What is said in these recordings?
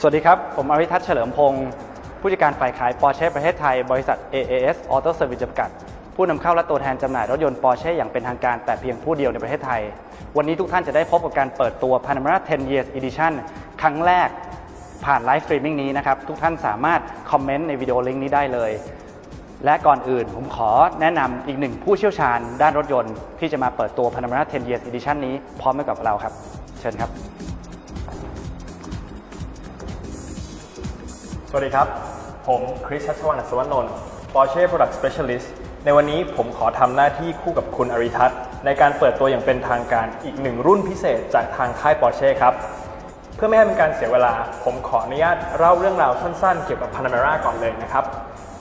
สวัสดีครับ ผมอริทัศน์เฉลิมพงศ์ผู้จัดการฝ่ายขายปอร์เช่ประเทศไทย บริษัท AAS Auto Service จำกัด ผู้นำเข้าและตัวแทนจำหน่ายรถยนต์ปอร์เช่อย่างเป็นทางการแต่เพียงผู้เดียวในประเทศไทย วันนี้ทุกท่านจะได้พบกับการเปิดตัว Panamera 10 Years Edition ครั้งแรกผ่านไลฟ์สตรีมมิ่งนี้นะครับ ทุกท่านสามารถคอมเมนต์ในวิดีโอลิงก์นี้ได้เลย และก่อนอื่นผมขอแนะนำอีกหนึ่งผู้เชี่ยวชาญด้านรถยนต์ ที่จะมาเปิดตัว Panamera 10 Years Edition นี้พร้อมกับเราครับ เชิญครับ วัสดีครับ ผมคริสชัชวันอัศวนนท์ Porsche Product Specialist ในวันนี้ผมขอทำหน้าที่คู่กับคุณอริทัศน์ในการเปิดตัวอย่างเป็นทางการอีกหนึ่งรุ่นพิเศษจากทางค่าย Porsche ครับ เพื่อไม่ให้เป็นการเสียเวลา ผมขออนุญาตเล่าเรื่องราวสั้นๆ เกี่ยวกับ Panamera ก่อนเลยนะครับ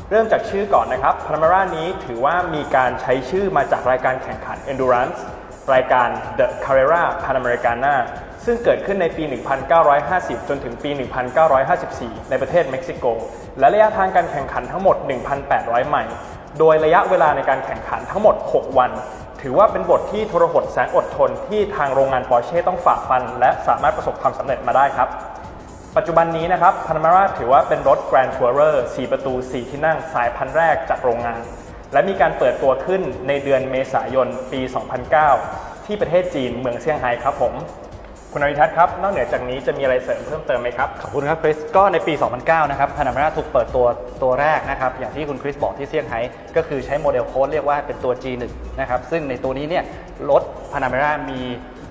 เริ่มจากชื่อก่อนนะครับ Panamera นี้ถือว่ามีการใช้ชื่อมาจากรายการแข่งขัน Endurance รายการ The Carrera Panamericana ซึ่งเกิดขึ้นในปี 1950 จนถึงปี 1954 ในประเทศเม็กซิโก และระยะทางการแข่งขันทั้งหมด 1,800 ไมล์ โดยระยะเวลาในการแข่งขันทั้งหมด 6 วัน ถือว่าเป็นบทที่ทรหดแสนอดทนที่ทางโรงงานปอร์เช่ต้องฝ่าฟัน และสามารถประสบความสำเร็จมาได้ครับ ปัจจุบันนี้นะครับ Panamera ถือว่าเป็นรถ Grand Tourer 4 ประตู 4 ที่นั่งสายพันธุ์แรกจากโรงงาน และมีการเปิดตัวขึ้นในเดือนเมษายนปี 2009 ที่ประเทศจีนเมืองเซี่ยงไฮ้ครับผม คุณอริทัศน์ครับ นอกเหนือจากนี้จะมีอะไรเสริมเพิ่มเติมไหมครับ ขอบคุณครับคริส ก็ในปี 2009 นะครับ Panamera ถูกเปิดตัวตัวแรกนะครับ อย่างที่คุณคริสบอกที่เซี่ยงไฮ้ก็คือใช้โมเดลโค้ดเรียกว่าเป็นตัว G1 นะครับ ซึ่งในตัวนี้เนี่ยรถ Panamera มี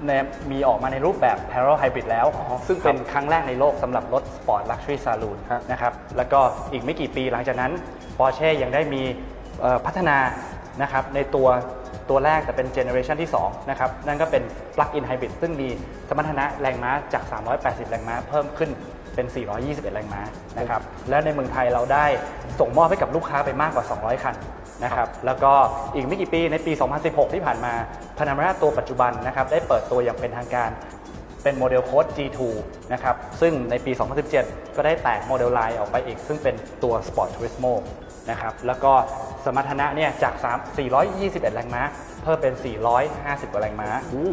ในมีออกมาในรูปแบบ Parallel Hybrid แล้ว ซึ่งเป็นครั้งแรกในโลกสำหรับรถ Sport Luxury Saloon ครับนะครับ แล้วก็อีกไม่กี่ปีหลังจากนั้น Porsche ยังได้มีเอ่อพัฒนานะครับในตัว ตัวแรกแต่เป็นเจเนอเรชันที่2นะครับนั่นก็เป็น Plug-in Hybrid ซึ่งมีสมรรถนะแรงม้าจาก 380 แรงม้าเพิ่มขึ้นเป็น 421 แรงม้านะครับและในเมืองไทยเราได้ส่งมอบให้กับลูกค้าไปมากกว่า 200 คันนะครับแล้วก็อีกไม่กี่ปีในปี 2016 ที่ผ่านมา Panamera ตัวปัจจุบันนะครับได้เปิดตัวอย่างเป็นทางการ เป็นโมเดลโค้ด G2 นะครับ ซึ่งในปี 2017 ก็ได้แตกโมเดลไลน์ออกไปอีก ซึ่งเป็นตัว Sport Turismo นะครับ แล้วก็สมรรถนะเนี่ยจาก 3 421 แรงม้า เพิ่มเป็น 450 กว่าแรงม้า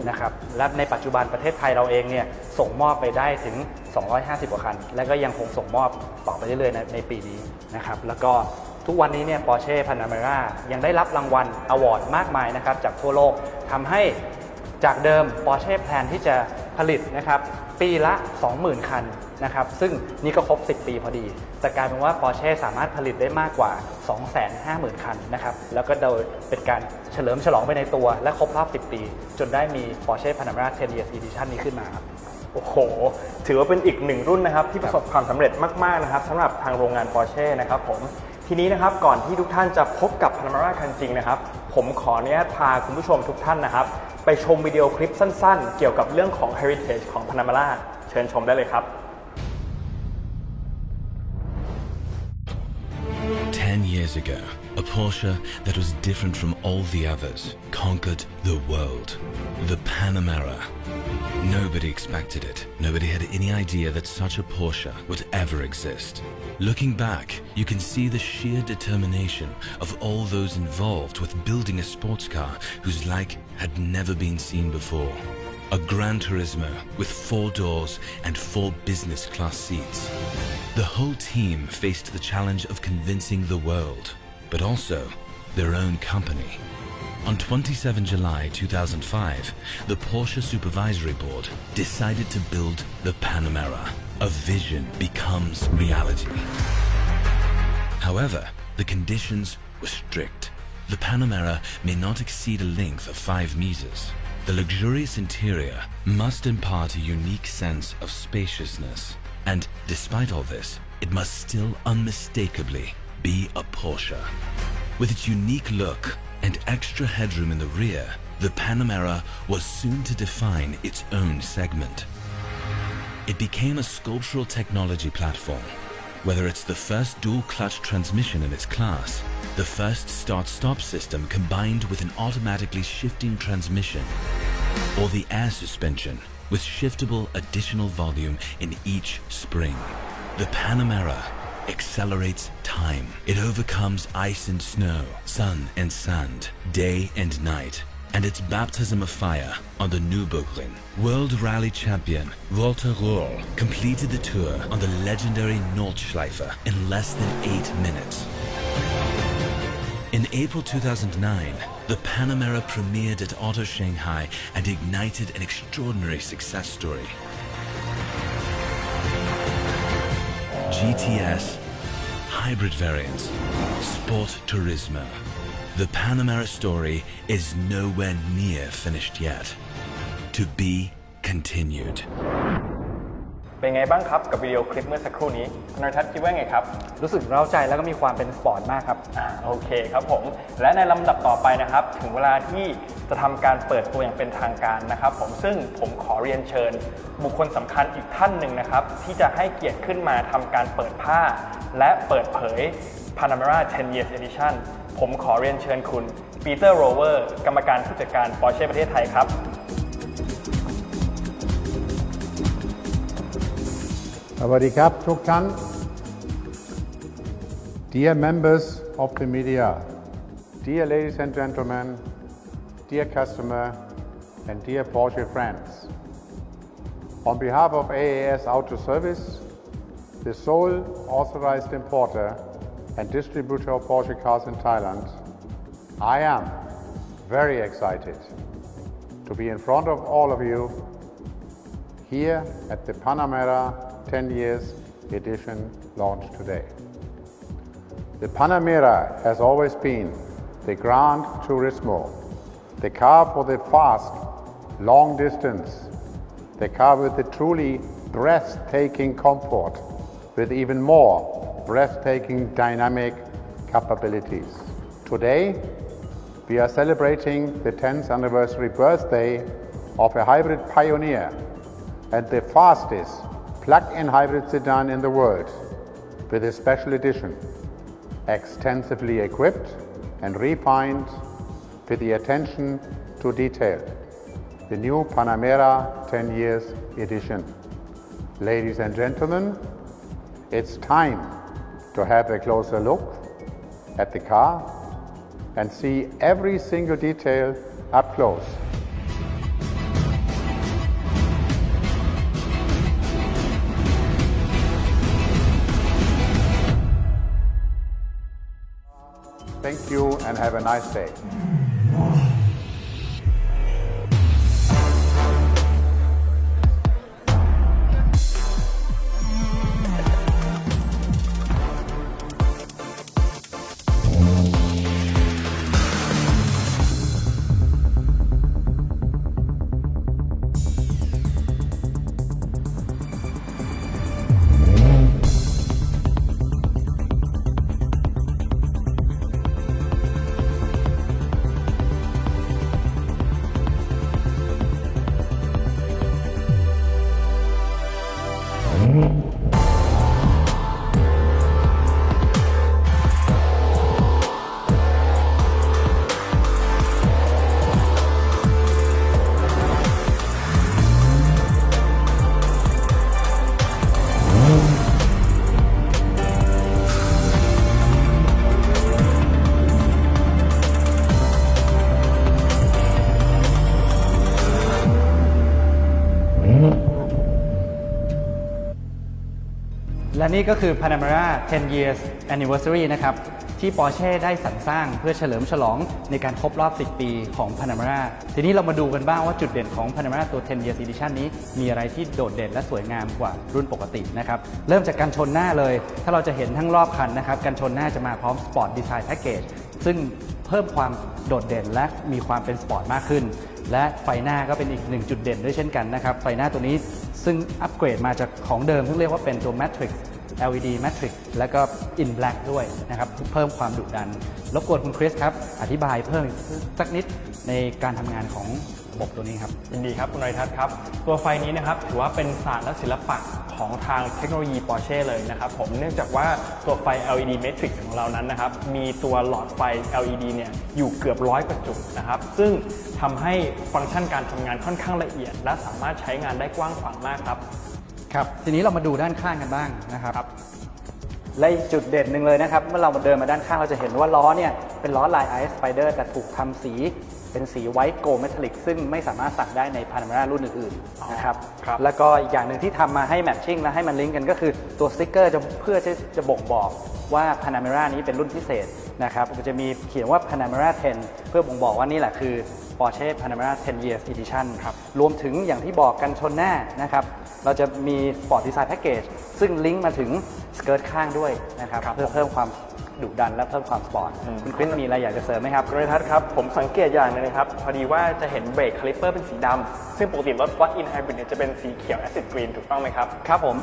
นะครับ และในปัจจุบันประเทศไทยเราเองเนี่ยส่งมอบไปได้ถึง 250 กว่าคัน และก็ยังคงส่งมอบต่อไปเรื่อยๆในในปีนี้นะครับ แล้วก็ทุกวันนี้เนี่ย Porsche Panamera ยังได้รับรางวัลอวอร์ดมากมายนะครับจากทั่วโลกทำให้จากเดิม Porsche แพลนที่จะ ผลิตนะครับปีละ 20,000 คันนะครับซึ่งนี่ก็ครบ 10 ปีพอดีแต่กลายเป็นว่า Porsche สามารถผลิตได้มากกว่า 250,000 คันนะครับแล้วก็โดยเป็นการเฉลิมฉลองไปในตัว และครบรอบ 10 ปี จนได้มี Porsche Panamera 10 Years Edition นี้ขึ้นมาครับโอ้โห ถือว่าเป็นอีกหนึ่งรุ่นนะครับ ที่ประสบความสำเร็จมาก ๆ นะครับสำหรับทางโรงงาน Porsche นะครับผม ทีนี้นะครับก่อนที่ทุกท่านจะพบกับ Panamera คันจริงนะครับ ผมขออนุญาตพาคุณผู้ชมทุกท่านนะครับ ไปชมวิดีโอคลิปสั้นๆ เกี่ยวกับเรื่องของ Heritage ของพนามาราเชิญชมได้เลยครับ 10 years ago, a Porsche that was different from all the others conquered the world. The Panamera. Nobody expected it. Nobody had any idea that such a Porsche would ever exist. Looking back, you can see the sheer determination of all those involved with building a sports car whose like had never been seen before. A Gran Turismo with four doors and four business class seats. The whole team faced the challenge of convincing the world, but also their own company. On 27 July 2005, the Porsche Supervisory Board decided to build the Panamera. A vision becomes reality. However, the conditions were strict. The Panamera may not exceed a length of 5 meters. The luxurious interior must impart a unique sense of spaciousness. And despite all this, it must still unmistakably be a Porsche. With its unique look and extra headroom in the rear, the Panamera was soon to define its own segment. It became a sculptural technology platform. Whether it's the first dual clutch transmission in its class, the first start stop system combined with an automatically shifting transmission, or the air suspension with shiftable additional volume in each spring, the Panamera accelerates time. It overcomes ice and snow, sun and sand, day and night. and its baptism of fire on the Nürburgring. World Rally champion Walter Röhrl completed the tour on the legendary Nordschleifer in less than eight minutes. In April 2009, the Panamera premiered at Auto Shanghai and ignited an extraordinary success story. GTS, hybrid variants, Sport Turismo. The Panamera story is nowhere near finished yet. To be continued. เป็นไงบ้างครับกับวิดีโอคลิปเมื่อสักครู่นี้คุณอริทัศน์คิดว่าไงครับ รู้สึกเร้าใจแล้วก็มีความเป็นสปอร์ตมากครับ อ่าโอเคครับผม และในลำดับต่อไปนะครับ ถึงเวลาที่จะทำการเปิดตัวอย่างเป็นทางการนะครับผมซึ่งผมขอเรียนเชิญ บุคคลสำคัญอีกท่านหนึ่งนะครับ ที่จะให้เกียรติขึ้นมาทำการเปิดผ้า และเปิดเผย Panamera 10 Years Edition ผมขอเรียนเชิญคุณปีเตอร์โรเวอร์กรรมการผู้จัดการปอร์เช่ประเทศไทยครับ วัสดีครับทุกท่าน Dear members of the media, dear ladies and gentlemen, dear customer, and dear Porsche friends. On behalf of AAS Auto Service, the sole authorized importer and distributor of Porsche cars in Thailand, I am very excited to be in front of all of you here at the Panamera 10 years edition launched today. The Panamera has always been the Grand Turismo, the car for the fast, long distance, the car with the truly breathtaking comfort, with even more breathtaking dynamic capabilities. Today, we are celebrating the 10th anniversary birthday of a hybrid pioneer and the fastest plug-in hybrid sedan in the world with a special edition, extensively equipped and refined with the attention to detail. The new Panamera 10 years edition. Ladies and gentlemen, it's time to have a closer look at the car and see every single detail up close. Thank you and have a nice day. และนี่ก็คือ Panamera 10 years anniversary นะครับ ที่ Porsche ได้สรรสร้างเพื่อเฉลิมฉลองในการครบรอบ 10 ปีของ Panamera ทีนี้เรามาดูกันบ้างว่าจุดเด่นของ Panamera ตัว 10 years edition นี้ มีอะไรที่โดดเด่นและสวยงามกว่ารุ่นปกตินะครับ เริ่มจากการชนหน้าเลย ถ้าเราจะเห็นทั้งรอบคันนะครับ การชนหน้าจะมาพร้อม Sport Design Package ซึ่งเพิ่มความโดดเด่นและมีความเป็นสปอร์ตมากขึ้น และไฟหน้าก็เป็นอีกหนึ่งจุดเด่นด้วยเช่นกันนะครับ ไฟหน้าตัวนี้ซึ่งอัปเกรดมาจากของเดิมที่เรียกว่าเป็นตัว Matrix LED Matrix แล้วก็ In Black ด้วยนะครับเพิ่มความดุดัน รบกวนคุณคริสครับ อธิบายเพิ่มสักนิดในการทำงานของระบบตัวนี้ครับ ยินดีครับ คุณนริทัศน์ครับ ตัวไฟนี้นะครับ ถือว่าเป็นศาสตร์และศิลปะของทางเทคโนโลยี Porsche เลยนะครับผมเนื่องจากว่าตัวไฟ LED Matrix ของเรานั้นนะครับ มีตัวหลอดไฟ LED เนี่ยอยู่เกือบร้อยกว่าจุดนะครับ ซึ่งทำให้ฟังก์ชันการทำงานค่อนข้างละเอียด และสามารถใช้งานได้กว้างขวางมากครับ ครับ ทีนี้เรามาดูด้านข้างกันบ้างนะครับและอีกจุดเด่นหนึ่งเลยนะครับ เมื่อเรามาเดินมาด้านข้างเราจะเห็นว่าล้อเนี่ยเป็นล้อลาย Ice Spider แต่ถูกทำสีเป็นสีไวท์โกลเมทัลลิกซึ่งไม่สามารถสั่งได้ในพานามารารุ่นอื่นๆนะครับครับแล้วก็อีกอย่างหนึ่งที่ทำมาให้แมทชิ่งและให้มันลิงก์กันก็คือตัวสติกเกอร์จะเพื่อจะจะบ่งบอกว่า Panamera นี้เป็นรุ่นพิเศษนะครับมันจะมีเขียนว่า Panamera 10 เพื่อบ่งบอกว่านี่แหละคือ Porsche Panamera 10 Years Edition ครับรวมถึงอย่างที่บอกกันชนหน้านะครับ เราจะมี Sport Design Package ซึ่งลิงก์มาถึงสเกิร์ตข้างด้วยนะครับครับเพื่อเพิ่มความดุดันและเพิ่มความสปอร์ตอืมคุณคริสมีอะไรอยากจะเสริมไหมครับคุณนทัศน์ครับ ผมสังเกตอย่างหนึงนะครับ พอดีว่าจะเห็นเบรกคาลิปเปอร์เป็นสีดำ ซึ่งปกติรถ plug-in hybrid เนี่ยจะเป็นสีเขียว acid green ถูกต้องไหมครับ ครับผม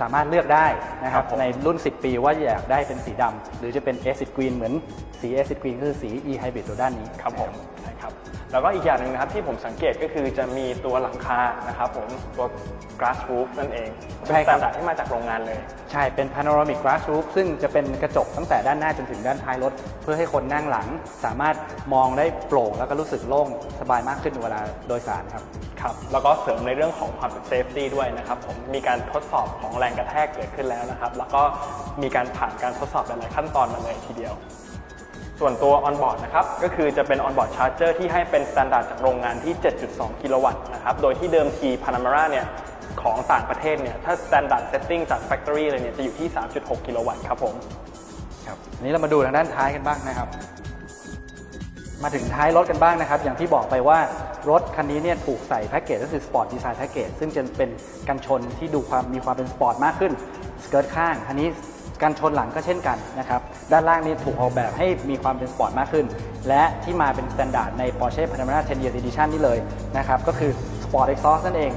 สามารถเลือกได้นะครับครับผมในรุ่น 10 ปีว่าอยากได้เป็นสีดำ หรือจะเป็น acid green เหมือนสี acid green ก็คือสี e hybrid ตัวด้านนี้ครับผมใช่ครับ แล้วก็อีกอย่างหนึ่งนะครับที่ผมสังเกตก็คือจะมีตัวหลังคานะครับผมตัว glass roof นั่นเองใช่เป็นครับสแตนดาร์ดที่มาจากโรงงานเลย ใช่ เป็น panoramic glass roof ซึ่งจะเป็นกระจกตั้งแต่ด้านหน้าจนถึงด้านท้ายรถ เพื่อให้คนนั่งหลัง สามารถมองได้โปร่งแล้วก็รู้สึกโล่งสบายมากขึ้นเวลาโดยสารครับ ครับ แล้วก็เสริมในเรื่องของความเป็นเซฟตี้ด้วยนะครับผมมีการทดสอบของแรงกระแทกเกิดขึ้นแล้วนะครับ แล้วก็มีการผ่านการทดสอบหลายๆขั้นตอนมาเลยทีเดียว ส่วนตัว on-board นะครับก็คือจะเป็น on-board charger ที่ให้เป็นสแตนดาร์ดจากโรงงานที่ 7.2 กิโลวัตต์นะครับโดยที่เดิมที Panamera เนี่ยของต่างประเทศเนี่ยถ้า standard setting จาก factory เลยเนี่ยจะอยู่ที่ 3.6 กิโลวัตต์ครับผมครับอันนี้เรามาดูทางด้านท้ายกันบ้างนะครับ มาถึงท้ายรถกันบ้างนะครับ อย่างที่บอกไปว่ารถคันนี้เนี่ยถูกใส่แพ็กเกจก็คือสปอร์ตดีไซน์แพ็กเกจซึ่งจะเป็นกันชนที่ดูความมีความเป็นสปอร์ตมากขึ้นสเกิร์ตข้างคันนี้ กันชนหลังก็เช่นกันนะครับด้านล่างนี้ถูกออกแบบให้มีความเป็นสปอร์ตมากขึ้น และที่มาเป็นสแตนดาร์ดใน Porsche Panamera 10 Year Edition นี่เลยนะครับก็คือ Sport Exhaust นั่นเอง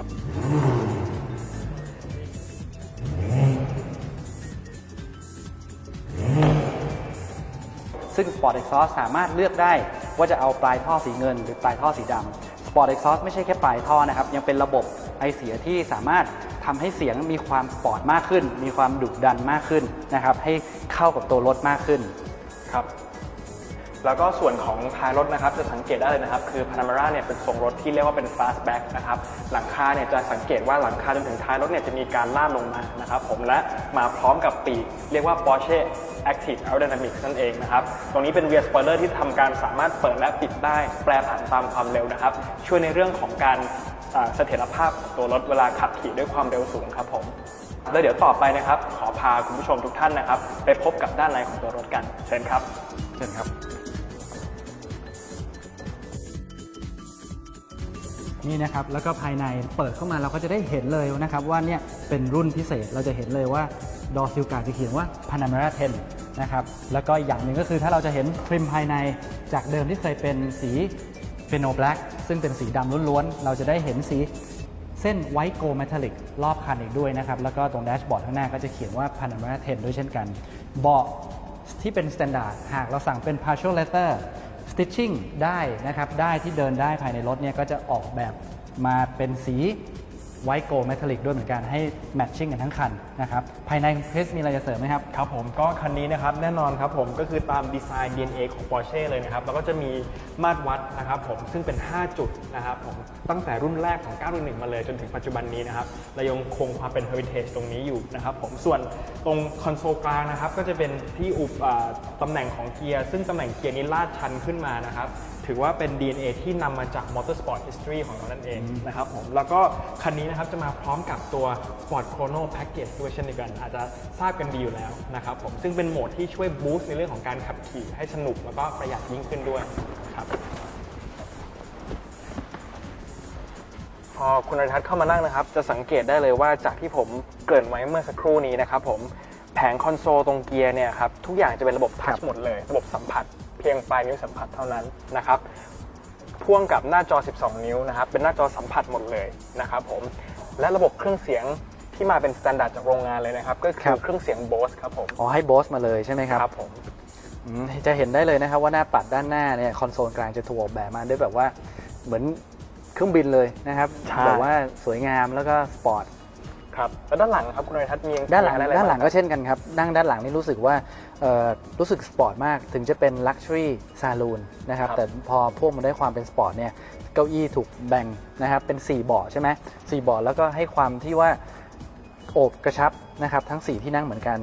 ซึ่ง Sport Exhaust สามารถเลือกได้ว่าจะเอาปลายท่อสีเงิน หรือปลายท่อสีดำ Sport Exhaust ไม่ใช่แค่ปลายท่อนะครับ ยังเป็นระบบไอเสียที่สามารถ ทำให้เสียงมีความสปอร์ตมากขึ้น มีความดุดันมากขึ้นนะครับ ให้เข้ากับตัวรถมากขึ้นครับแล้วก็ส่วนของท้ายรถนะครับจะสังเกตได้เลยนะครับ คือ Panamera เนี่ยเป็นทรงรถที่เรียกว่าเป็น fastback นะครับหลังคาเนี่ยจะสังเกตว่าหลังคาจนถึงท้ายรถเนี่ยจะมีการลาดลงมานะครับผมและมาพร้อมกับปีกเรียกว่า Porsche Active Aerodynamics นั่นเองนะครับ ตรงนี้เป็น rear spoiler ที่ทำการสามารถเปิดและปิดได้ แปรผันตามความเร็วนะครับ ช่วยในเรื่องของการ เสถียรภาพของตัวรถเวลาขับขี่ด้วยความเร็วสูงครับผมแล้วเดี๋ยวต่อไปนะครับ ขอพาคุณผู้ชมทุกท่านนะครับ ไปพบกับด้านในของตัวรถกัน เชิญครับ เชิญครับ นี่นะครับแล้วก็ภายในเปิดเข้ามาเราก็จะได้เห็นเลยนะครับว่าเนี่ยเป็นรุ่นพิเศษเราจะเห็นเลยว่าดอซิลกาจะเขียนว่า Panamera 10นะครับแล้วก็อย่างหนึ่งก็คือถ้าเราจะเห็นทริมภายในจากเดิมที่เคยเป็นสี เปโนแบล็กซึ่งเป็นสีดำล้วนๆ เราจะได้เห็นสีเส้นไวท์โกลเมทัลลิกรอบคันอีกด้วยนะครับ แล้วก็ตรงแดชบอร์ดข้างหน้าก็จะเขียนว่า Panamera 10 ด้วยเช่นกัน เบาะที่เป็นสแตนดาร์ดหากเราสั่งเป็น partial leather stitching ได้นะครับ ได้ที่เดินได้ภายในรถเนี่ยก็จะออกแบบมาเป็นสี ไวท์โกลเมทัลลิกด้วยเหมือนกันให้ matching กันทั้งคันนะครับภายในคริสมีอะไรจะเสริมไหมครับ ครับผมก็คันนี้นะครับแน่นอนครับผมก็คือตามดีไซน์ DNA ของ Porsche เลยนะครับแล้วก็จะมีมาตรวัดนะครับผมซึ่งเป็น 5 จุดนะครับผมตั้งแต่รุ่นแรกของ 911 มาเลยจนถึงปัจจุบันนี้นะครับเรายังคงความเป็น heritage ตรงนี้อยู่นะครับผมส่วนตรงคอนโซลกลางนะครับก็จะเป็นที่อุปตำแหน่งของเกียร์ซึ่งตำแหน่งเกียร์นี้ลาดชันขึ้นมานะครับ ถือว่าเป็น DNA ที่นำมาจาก Motorsport History ของเรานั่นเองนะครับผมแล้วก็คันนี้นะครับจะมาพร้อมกับตัว Sport Chrono Package ด้วยเช่นเดียวกัน อาจจะทราบกันดีอยู่แล้วนะครับผมซึ่งเป็นโหมดที่ช่วยบูสต์ในเรื่องของการขับขี่ให้สนุกแล้วก็ประหยัดยิ่งขึ้นด้วยครับพอคุณอริทัศน์เข้ามานั่งนะครับ จะสังเกตได้เลยว่าจากที่ผมเกริ่นไว้เมื่อสักครู่นี้นะครับผมแผงคอนโซลตรงเกียร์เนี่ยครับทุกอย่างจะเป็นระบบทัชหมดเลย ระบบสัมผัสเพียงปลายนิ้วสัมผัสเท่านั้นนะครับพ่วงกับหน้าจอ 12 นิ้วนะครับ เป็นหน้าจอสัมผัสหมดเลยนะครับผม และระบบเครื่องเสียงที่มาเป็นสแตนดาร์ดจากโรงงานเลยนะครับ ก็คืครัอบเครื่องเสียง Bose ครับผม อ๋อ ให้โบสมาเลยใช่ไหมครับ ครับผมอืมจะเห็นได้เลยนะครับว่าหน้าปัดด้านหน้าเนี่ยคอนโซลกลางจะถูกออกแบบมาด้วยแบบว่าเหมือนเครื่องบินเลยนะครับใช่แบบว่าสวยงามแล้วก็สปอร์ตครับแล้วด้านหลังครับคุณอริทัศน์มีด้านหลังอะไรด้านหลังบ้ก็เช่นกันครับนั่งด้านหลังนี่รู้สึกว่าเอ่อ รู้สึกสปอร์ตมากถึงจะเป็น Luxury Saloon นะครับแต่พอพ่วงมาได้วยความเป็นสปอร์ตเนี่ยเก้าอี้ถูกแบ่งนะครับเป็น 4 เบาะใช่ไหมสี่เบาะแล้วก็ให้ความที่ว่าโอบกระชับนะครับทั้ง 4 ที่นั่งเหมือนกัน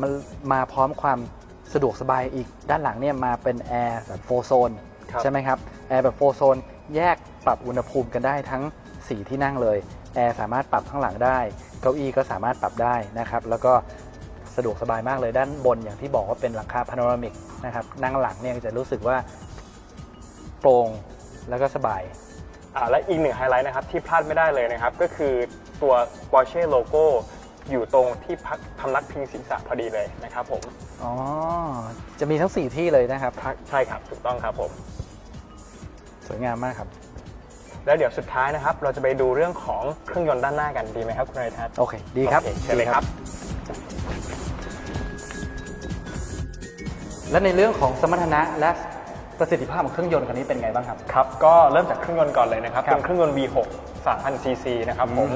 มันมาพร้อมความสะดวกสบายอีกด้านหลังเนี่ยมาเป็นแอร์แบบโฟโซนครับใช่ไหมครับแอร์แบบโฟโซนแยกปรับอุณหภูมิกันได้ทั้ง 4 ที่นั่งเลยแอร์สามารถปรับข้างหลังได้ เก้าอี้ก็สามารถปรับได้นะครับ แล้วก็ สะดวกสบายมากเลยด้านบนอย่างที่บอกว่าเป็นหลังคาพาโนรามิกนะครับนั่งหลังเนี่ยจะรู้สึกว่าโปร่งแล้วก็สบาย อ่าและอีกหนึ่งไฮไลท์นะครับที่พลาดไม่ได้เลยนะครับ ก็คือตัว Porsche โลโก้อยู่ตรงที่พักพำนักพิงศีรษะพอดีเลยนะครับผมอ๋อจะมีทั้ง 4 ที่เลยนะครับใช่ครับ ถูกต้องครับผม สวยงามมากครับ แล้วเดี๋ยวสุดท้ายนะครับ เราจะไปดูเรื่องของเครื่องยนต์ด้านหน้ากันดีไหมครับคุณนายทัศน์โอเค ดีครับโอเเชิญเลยครับ และในเรื่องของสมรรถนะและประสิทธิภาพของเครื่องยนต์คันนี้เป็นไงบ้างครับ ครับ ก็เริ่มจากเครื่องยนต์ก่อนเลยนะครับ ครับเป็นเครื่องยนต์ V6 3,000ซีซีนะครับผม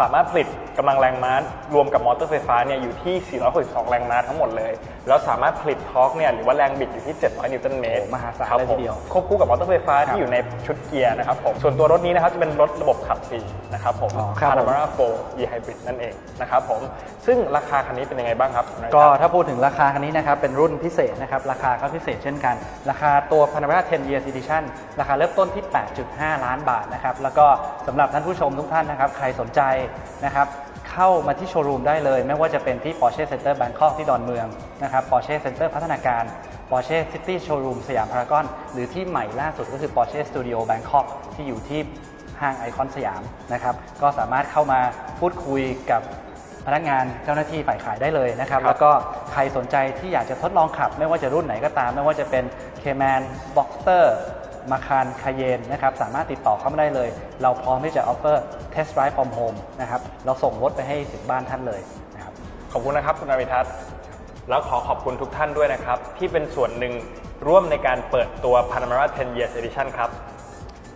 สามารถผลิตกำลังแรงม้ารวมกับมอเตอร์ไฟฟ้าเนี่ยอยู่ที่ 462 แรงม้าทั้งหมดเลย แล้วสามารถผลิตทอร์กเนี่ยหรือว่าแรงบิดอยู่ที่ 700 นิวตันเมตรโอ้มหาศาลครับเลยทีเดียวผมควบคู่กับมอเตอร์ไฟฟ้าครับที่อยู่ในชุดเกียร์นะครับผม ส่วนตัวรถนี้นะครับจะเป็นรถระบบขับสี่นะครับผม อ๋อครับผม Panamera 4 e Hybrid นั่นเองนะครับผม ซึ่งราคาคันนี้เป็นยังไงบ้างครับคุณนายก็ทัศน์ถ้าพูดถึงราคาคันนี้นะครับ เป็นรุ่นพิเศษนะครับ ราคาก็พิเศษเช่นกัน ราคาตัว Panamera 10 Years Edition ราคาเริ่มต้นที่ 8.5 ล้านบาทนะครับ แล้วก็สำหรับท่านผู้ชมทุกท่านนะครับ ใครสนใจนะครับเข้ามาที่โชว์รูมได้เลย ไม่ว่าจะเป็นที่ Porsche Center Bangkok ที่ดอนเมืองนะครับ Porsche Center พัฒนาการ Porsche City Showroom สยามพารากอน หรือที่ใหม่ล่าสุดก็คือ Porsche Studio Bangkok ที่อยู่ที่ห้างไอคอนสยามนะครับก็สามารถเข้ามาพูดคุยกับพนักงานเจ้าหน้าที่ฝ่ายขายได้เลยนะครับครับแล้วก็ใครสนใจที่อยากจะทดลองขับ ไม่ว่าจะรุ่นไหนก็ตาม ไม่ว่าจะเป็น K-Man Boxster มาคารคาเยนนะครับสามารถติดต่อเข้ามาได้เลย เราพร้อมที่จะ offer test drive from home นะครับเราส่งรถไปให้ถึงบ้านท่านเลยนะครับขอบคุณนะครับคุณอาวิทัศน์แล้วขอขอบคุณทุกท่านด้วยนะครับ ที่เป็นส่วนหนึ่งร่วมในการเปิดตัว Panamera 10 Years Edition ครับ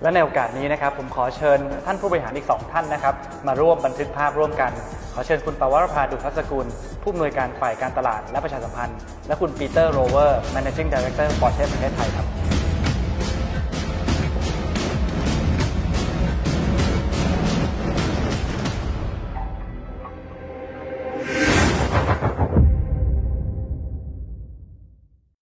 และในโอกาสนี้นะครับผมขอเชิญท่านผู้บริหารอีก 2 ท่านนะครับมาร่วมบันทึกภาพร่วมกัน ขอเชิญคุณปวรภาดุพัสกุล ผู้อำนวยการฝ่ายการตลาดและประชาสัมพันธ์ และคุณปีเตอร์โรเวอร์ managing director Porsche ประเทศไทยครับ